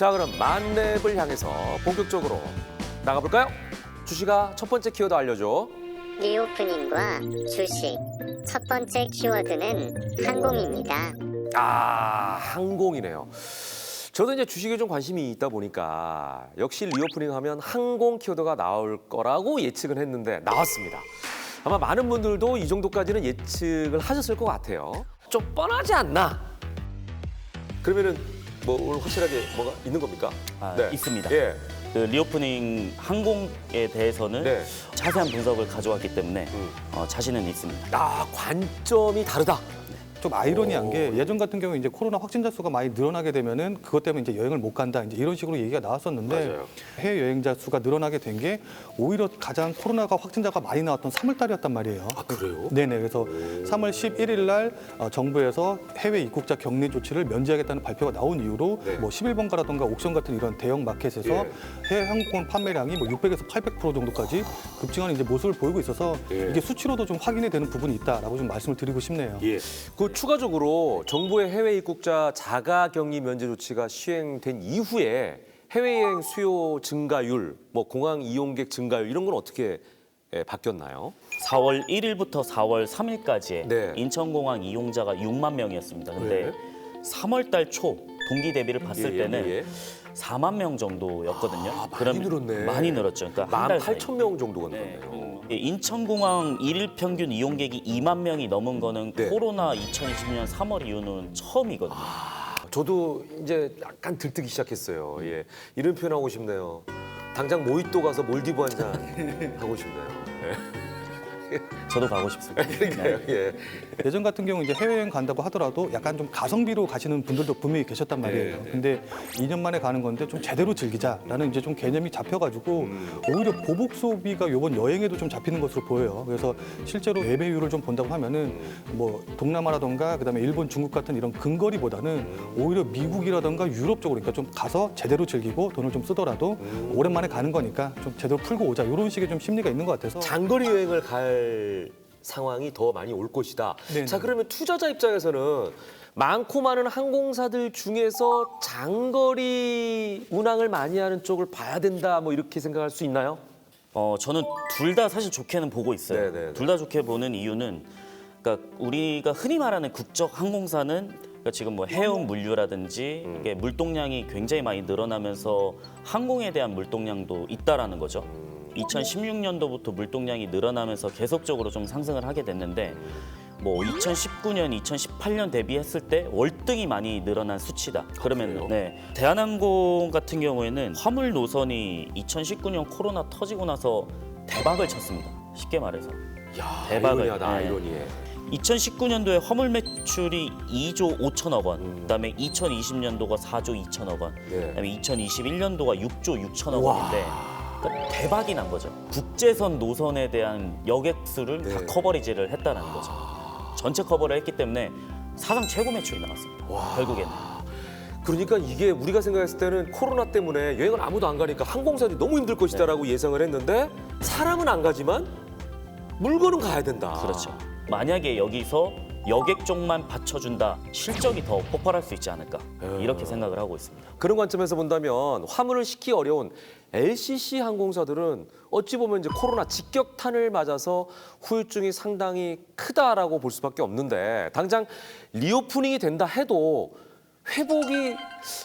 자, 그럼 만렙을 향해서 본격적으로 나가볼까요? 주시가 첫 번째 키워드 알려줘. 리오프닝과 주식. 첫 번째 키워드는 항공입니다. 아, 항공이네요. 저도 이제 주식에 좀 관심이 있다 보니까 역시 리오프닝 하면 항공 키워드가 나올 거라고 예측은 했는데 나왔습니다. 아마 많은 분들도 이 정도까지는 예측을 하셨을 것 같아요. 좀 뻔하지 않나? 그러면은 뭐 오늘 확실하게 뭐가 있는 겁니까? 아, 있습니다. 예. 그 리오프닝 항공에 대해서는 네. 자세한 분석을 가져왔기 때문에 음. 어, 자신은 있습니다. 아, 관점이 다르다. 좀 아이러니한 게 예전 같은 경우에 이제 코로나 확진자 수가 많이 늘어나게 되면은 그것 때문에 이제 여행을 못 간다 이제 이런 식으로 얘기가 나왔었는데 맞아요. 해외 여행자 수가 늘어나게 된 게 오히려 가장 코로나가 확진자가 많이 나왔던 3월 달이었단 말이에요. 아, 그래요? 네네. 그래서 3월 11일 날 어, 정부에서 해외 입국자 격리 조치를 면제하겠다는 발표가 나온 이후로 네. 뭐 11번가라던가 옥션 같은 이런 대형 마켓에서 예. 해외 항공권 판매량이 뭐 600에서 800% 정도까지 급증하는 이제 모습을 보이고 있어서 예. 이게 수치로도 좀 확인이 되는 부분이 있다라고 좀 말씀을 드리고 싶네요. 예. 그 추가적으로 정부의 해외 입국자 자가 격리 면제 조치가 시행된 이후에 해외여행 수요 증가율, 뭐 공항 이용객 증가율 이런 건 어떻게 예, 바뀌었나요? 4월 1일부터 4월 3일까지에 네. 인천공항 이용자가 6만 명이었습니다. 근데 네. 3월 달 초 동기 대비를 봤을 예, 예, 때는 예. 4만 명 정도였거든요. 아, 많이 늘었네. 많이 늘었죠. 그러니까 한만달 사이. 팔천 명 정도가 네. 늘었네요. 예, 인천공항 일일 평균 이용객이 2만 명이 넘은 거는 네. 코로나 2020년 3월 이후는 처음이거든요. 저도 이제 약간 들뜨기 시작했어요. 예. 이런 표현 하고 싶네요. 당장 모히또 가서 몰디브 한 잔 하고 싶네요. 저도 가고 싶습니다. 그러니까요. 예. 예전 같은 경우 이제 해외여행 간다고 하더라도 약간 좀 가성비로 가시는 분들도 분명히 계셨단 말이에요. 네, 네. 근데 2년 만에 가는 건데 좀 제대로 즐기자라는 이제 좀 개념이 잡혀가지고 음. 오히려 보복 소비가 이번 여행에도 좀 잡히는 것으로 보여요. 그래서 실제로 예매율을 좀 본다고 하면은 음. 뭐 동남아라던가 그다음에 일본, 중국 같은 이런 근거리보다는 음. 오히려 미국이라던가 유럽 쪽으로 그러니까 좀 가서 제대로 즐기고 돈을 좀 쓰더라도 음. 오랜만에 가는 거니까 좀 제대로 풀고 오자 이런 식의 좀 심리가 있는 것 같아서 장거리 여행을 갈 상황이 더 많이 올 것이다. 네네. 자, 그러면 투자자 입장에서는 많고 많은 항공사들 중에서 장거리 운항을 많이 하는 쪽을 봐야 된다. 뭐 이렇게 생각할 수 있나요? 어, 저는 둘 다 사실 좋게는 보고 있어요. 네네네. 둘 다 좋게 보는 이유는 그러니까 우리가 흔히 말하는 국적 항공사는 그러니까 지금 뭐 해운 물류라든지 음. 이게 물동량이 굉장히 많이 늘어나면서 항공에 대한 물동량도 있다라는 거죠. 음. 2016년도부터 물동량이 늘어나면서 계속적으로 좀 상승을 하게 됐는데 뭐 2019년, 2018년 대비했을 때 월등히 많이 늘어난 수치다. 그러면 네 대한항공 같은 경우에는 화물 노선이 2019년 코로나 터지고 나서 대박을 쳤습니다. 쉽게 말해서 야, 대박을, 아이러니하다, 네. 아이러니해. 2019년도에 화물 매출이 2조 5천억 원, 음. 그다음에 2020년도가 4조 2천억 원, 네. 그다음에 2021년도가 6조 6천억 와. 원인데 그러니까 대박이 난 거죠. 국제선 노선에 대한 여객 수를 다 네. 커버리지를 했다는 거죠. 전체 커버를 했기 때문에 사상 최고 매출이 나왔습니다. 와. 결국에는. 그러니까 이게 우리가 생각했을 때는 코로나 때문에 여행을 아무도 안 가니까 항공사들이 너무 힘들 것이다라고 네. 예상을 했는데 사람은 안 가지만 물건은 가야 된다. 그렇죠. 만약에 여기서 여객 쪽만 받쳐준다, 실적이 더 폭발할 수 있지 않을까 네. 이렇게 생각을 하고 있습니다. 그런 관점에서 본다면 화물을 싣기 어려운 LCC 항공사들은 어찌 보면 이제 코로나 직격탄을 맞아서 후유증이 상당히 크다라고 볼 수밖에 없는데 당장 리오프닝이 된다 해도 회복이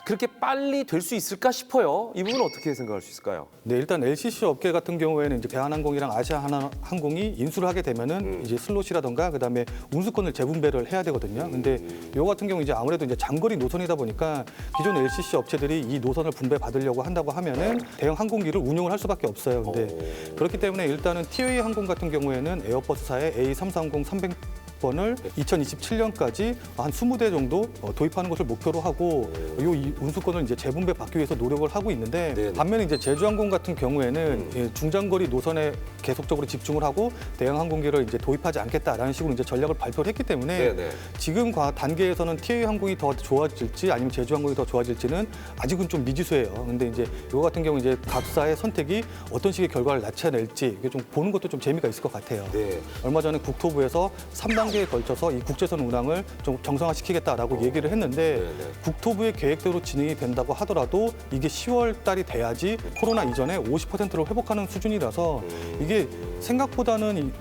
그렇게 빨리 될 수 있을까 싶어요. 이 부분은 어떻게 생각할 수 있을까요? 네, 일단 LCC 업계 같은 경우에는 이제 대한항공이랑 아시아항공이 인수를 하게 되면은 음. 이제 슬롯이라던가 그다음에 운수권을 재분배를 해야 되거든요. 근데 요 같은 경우 이제 아무래도 이제 장거리 노선이다 보니까 기존 LCC 업체들이 이 노선을 분배 받으려고 한다고 하면은 대형 항공기를 운용을 할 수밖에 없어요. 근데 그렇기 때문에 일단은 TAA 항공 같은 경우에는 에어버스사의 A330 300 번을 2027년까지 한 20대 정도 어, 도입하는 것을 목표로 하고 이 운수권을 이제 재분배 받기 위해서 노력을 하고 있는데 네네. 반면에 이제 제주항공 같은 경우에는 예, 중장거리 노선에 계속적으로 집중을 하고 대형 항공기를 이제 도입하지 않겠다라는 식으로 이제 전략을 발표를 했기 때문에 네네. 지금 과 단계에서는 TA 항공이 더 좋아질지 아니면 제주 항공이 더 좋아질지는 아직은 좀 미지수예요. 근데 이제 이거 같은 경우 이제 각사의 선택이 어떤 식의 결과를 나타낼지 이게 좀 보는 것도 좀 재미가 있을 것 같아요. 네. 얼마 전에 국토부에서 3단계에 걸쳐서 이 국제선 운항을 좀 정상화시키겠다라고 얘기를 했는데 네네. 국토부의 계획대로 진행이 된다고 하더라도 이게 10월 달이 돼야지 코로나 이전에 50%를 회복하는 수준이라서 이게 생각보다는 이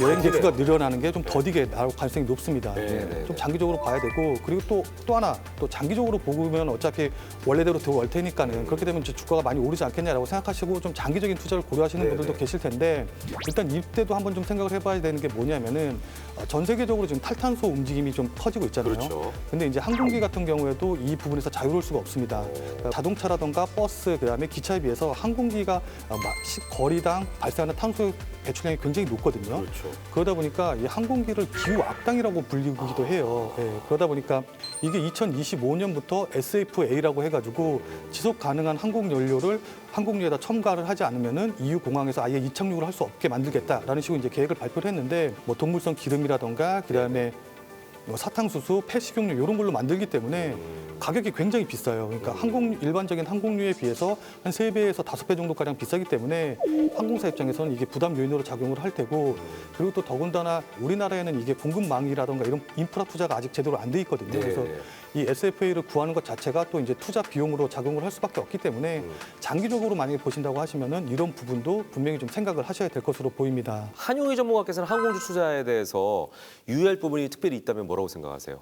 여행 개수가 늘어나는 게 좀 더디게 나올 가능성이 높습니다. 네, 예, 네, 네. 좀 장기적으로 봐야 되고 그리고 또 또 하나 또 장기적으로 보면 어차피 원래대로 들어올 테니까는 그렇게 되면 이제 주가가 많이 오르지 않겠냐라고 생각하시고 좀 장기적인 투자를 고려하시는 네, 분들도 네. 계실 텐데 일단 이때도 한번 좀 생각을 해봐야 되는 게 뭐냐면은 어, 전 세계적으로 지금 탈탄소 움직임이 좀 커지고 있잖아요. 그렇죠. 근데 이제 항공기 같은 경우에도 이 부분에서 자유로울 수가 없습니다. 그러니까 자동차라던가 버스 그다음에 기차에 비해서 항공기가 어, 거리당 발생하는 탄소 배출량이 굉장히 높거든요. 그렇죠. 그러다 보니까 이 항공기를 기후 악당이라고 불리기도 해요. 예, 그러다 보니까 이게 2025년부터 SFA라고 해가지고 지속 가능한 항공 연료를 항공유에다 첨가를 하지 않으면은 EU 공항에서 아예 이착륙을 할 수 없게 만들겠다라는 식으로 이제 계획을 발표를 했는데 뭐 동물성 기름이라던가 그다음에 뭐 사탕수수, 폐식용유 이런 걸로 만들기 때문에 가격이 굉장히 비싸요. 그러니까 항공 일반적인 항공유에 비해서 한 세배에서 다섯 배 정도 가량 비싸기 때문에 항공사 입장에서는 이게 부담 요인으로 작용을 할 테고 그리고 또 더군다나 우리나라에는 이게 공급망이라던가 이런 인프라 투자가 아직 제대로 안 돼 있거든요. 네. 그래서 이 SFA를 구하는 것 자체가 또 이제 투자 비용으로 작용을 할 수밖에 없기 때문에 장기적으로 만약에 보신다고 하시면은 이런 부분도 분명히 좀 생각을 하셔야 될 것으로 보입니다. 한용희 전문가께서는 항공주 투자에 대해서 유의할 부분이 특별히 있다면 뭐라고 생각하세요?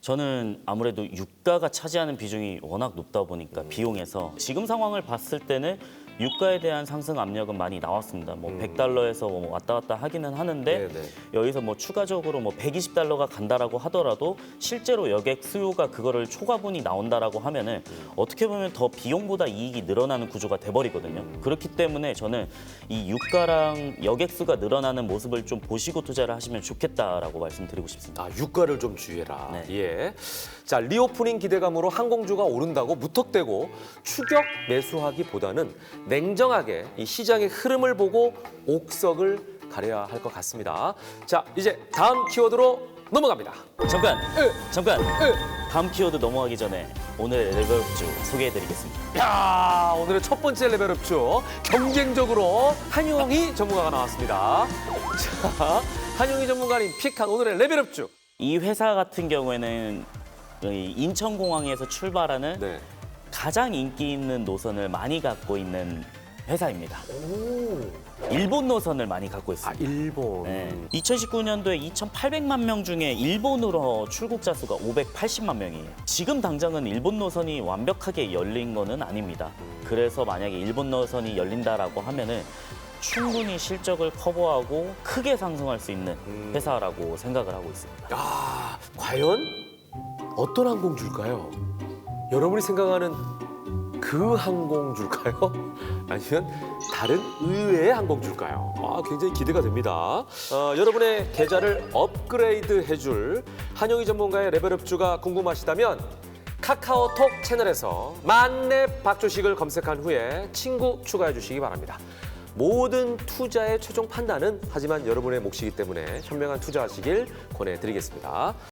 저는 아무래도 유가가 차지하는 비중이 워낙 높다 보니까 음. 비용에서 지금 상황을 봤을 때는 유가에 대한 상승 압력은 많이 나왔습니다. 뭐 음. 100달러에서 뭐 왔다 갔다 하기는 하는데 네네. 여기서 뭐 추가적으로 뭐 120달러가 간다라고 하더라도 실제로 여객 수요가 그거를 초과분이 나온다라고 하면은 어떻게 보면 더 비용보다 이익이 늘어나는 구조가 돼버리거든요. 그렇기 때문에 저는 이 유가랑 여객 수가 늘어나는 모습을 좀 보시고 투자를 하시면 좋겠다라고 말씀드리고 싶습니다. 아, 유가를 좀 주의해라. 네. 예. 자, 리오프닝 기대감으로 항공주가 오른다고 무턱대고 추격 매수하기보다는 냉정하게 이 시장의 흐름을 보고 옥석을 가려야 할 것 같습니다. 자, 이제 다음 키워드로 넘어갑니다. 잠깐, 잠깐. 다음 키워드 넘어가기 전에 오늘의 레벨업주 소개해드리겠습니다. 야, 오늘의 첫 번째 레벨업죠. 경쟁적으로 한용희 전문가가 나왔습니다. 자, 한용희 전문가님 픽한 오늘의 레벨업주. 이 회사 같은 경우에는 이 인천공항에서 출발하는 네. 가장 인기 있는 노선을 많이 갖고 있는 회사입니다. 오. 일본 노선을 많이 갖고 아, 있습니다. 일본. 네. 2019년도에 2,800만 명 중에 일본으로 출국자 수가 580만 명이에요. 지금 당장은 일본 노선이 완벽하게 열린 거는 아닙니다. 그래서 만약에 일본 노선이 열린다라고 하면은 충분히 실적을 커버하고 크게 상승할 수 있는 음. 회사라고 생각을 하고 있습니다. 아, 과연 어떤 항공줄까요? 여러분이 생각하는 그 항공줄까요? 아니면 다른 의외의 항공줄까요? 아, 굉장히 기대가 됩니다. 어, 여러분의 계좌를 업그레이드 해줄 한영희 전문가의 레벨업주가 궁금하시다면 카카오톡 채널에서 만렙 박조식을 검색한 후에 친구 추가해 주시기 바랍니다. 모든 투자의 최종 판단은 하지만 여러분의 몫이기 때문에 현명한 투자하시길 권해드리겠습니다.